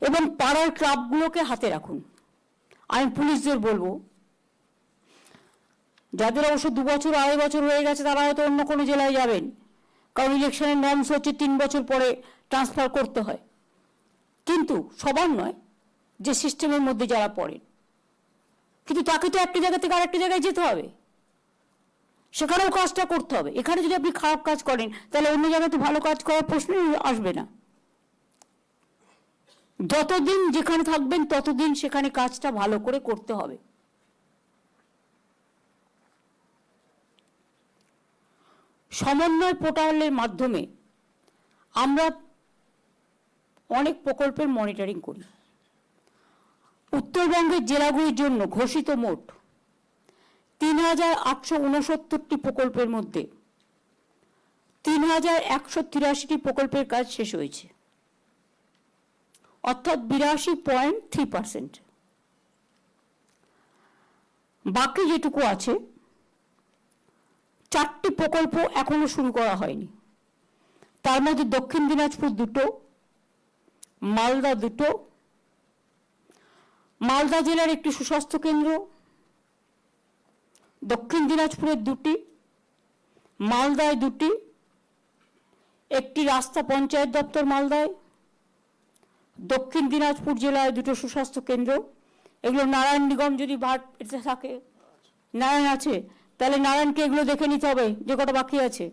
এবং পাড়ার ক্লাবগুলোকে হাতে রাখুন। আমি পুলিশদের বলব, যাদের অবশ্য দু বছর, আড়াই বছর হয়ে গেছে, তারা হয়তো অন্য কোনো জেলায় যাবেন। কারণ ইলেকশনের নর্মস হচ্ছে তিন বছর পরে ট্রান্সফার করতে হয়। কিন্তু সবার নয়, যে সিস্টেমের মধ্যে যারা পড়েন। কিন্তু তাকে তো একটা জায়গা থেকে আরেকটা জায়গায় যেতে হবে। সেখানেও কাজটা করতে হবে। এখানে যদি আপনি খারাপ কাজ করেন, তাহলে অন্য জায়গায় তো ভালো কাজ করার প্রশ্নই আসবে না। যতদিন যেখানে থাকবেন, ততদিন সেখানে কাজটা ভালো করে করতে হবে। সমন্বয় পোর্টালের মাধ্যমে আমরা অনেক প্রকল্পের মনিটরিং করি। উত্তরবঙ্গের জেলাগুলির জন্য ঘোষিত মোট তিন হাজার আটশো উনসত্তরটি প্রকল্পের মধ্যে তিন হাজার একশো তিরাশিটি প্রকল্পের কাজ শেষ হয়েছে। অর্থাৎ বিরাশি পয়েন্ট থ্রি পার্সেন্ট। বাকি যেটুকু আছে, চারটি প্রকল্প এখনও শুরু করা হয়নি। তার মধ্যে দক্ষিণ দিনাজপুর দুটো, মালদা দুটো, মালদা জেলার একটি সুস্বাস্থ্য কেন্দ্র, দক্ষিণ দিনাজপুরের দুটি, মালদায় দুটি, একটি রাস্তা পঞ্চায়েত দপ্তর মালদায় দক্ষিণ দিনাজপুর জেলায় দুটো সুস্বাস্থ্য কেন্দ্র, এগুলো নারায়ণ নিগম যদি ভাট থাকে, নারায়ণ আছে, তাহলে নারায়ণকে এগুলো দেখে নিতে হবে, যে কটা বাকি আছে।